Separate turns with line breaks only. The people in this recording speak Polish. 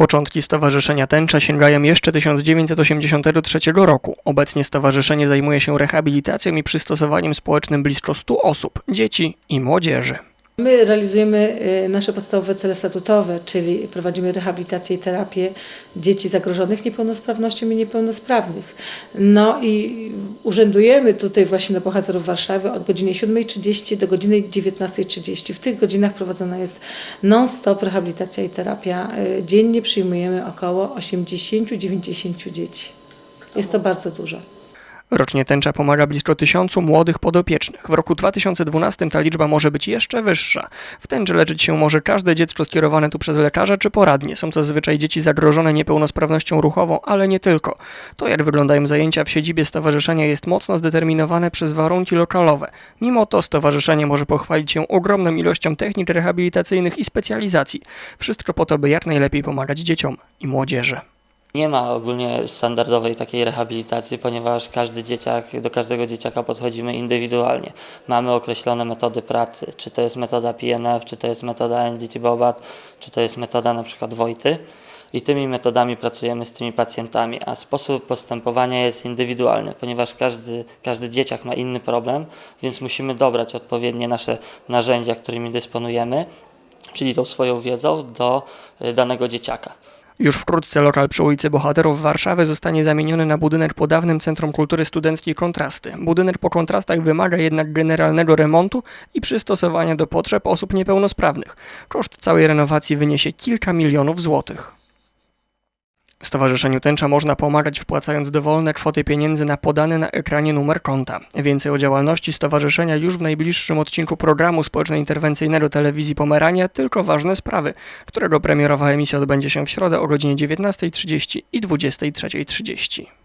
Początki Stowarzyszenia Tęcza sięgają jeszcze 1983 roku. Obecnie stowarzyszenie zajmuje się rehabilitacją i przystosowaniem społecznym blisko 100 osób, dzieci i młodzieży.
My realizujemy y, nasze podstawowe cele statutowe, czyli prowadzimy rehabilitację i terapię dzieci zagrożonych niepełnosprawnością i niepełnosprawnych. No i urzędujemy tutaj właśnie na Bohaterów Warszawy od godziny 7.30 do godziny 19.30. W tych godzinach prowadzona jest non-stop rehabilitacja i terapia. Y, Dziennie przyjmujemy około 80-90 dzieci. Jest to bardzo dużo.
Rocznie Tęcza pomaga blisko tysiącu młodych podopiecznych. W roku 2012 ta liczba może być jeszcze wyższa. W Tęczy leczyć się może każde dziecko skierowane tu przez lekarza czy poradnie. Są to zazwyczaj dzieci zagrożone niepełnosprawnością ruchową, ale nie tylko. To, jak wyglądają zajęcia w siedzibie stowarzyszenia jest mocno zdeterminowane przez warunki lokalowe. Mimo to stowarzyszenie może pochwalić się ogromną ilością technik rehabilitacyjnych i specjalizacji. Wszystko po to, by jak najlepiej pomagać dzieciom i młodzieży.
Nie ma ogólnie standardowej takiej rehabilitacji, ponieważ każdy dzieciak, do każdego dzieciaka podchodzimy indywidualnie. Mamy określone metody pracy, czy to jest metoda PNF, czy to jest metoda NDT Bobat, czy to jest metoda na przykład Wojty. I tymi metodami pracujemy z tymi pacjentami, a sposób postępowania jest indywidualny, ponieważ każdy, każdy dzieciak ma inny problem, więc musimy dobrać odpowiednie nasze narzędzia, którymi dysponujemy, czyli tą swoją wiedzą do y, danego dzieciaka.
Już wkrótce lokal przy ulicy Bohaterów Warszawy zostanie zamieniony na budynek po dawnym Centrum Kultury Studenckiej Kontrasty. Budynek po kontrastach wymaga jednak generalnego remontu i przystosowania do potrzeb osób niepełnosprawnych. Koszt całej renowacji wyniesie kilka milionów złotych. Stowarzyszeniu Tęcza można pomagać wpłacając dowolne kwoty pieniędzy na podany na ekranie numer konta. Więcej o działalności stowarzyszenia już w najbliższym odcinku programu społeczno-interwencyjnego telewizji Pomerania Tylko ważne sprawy, którego premierowa emisja odbędzie się w środę o godzinie 19.30 i 23.30.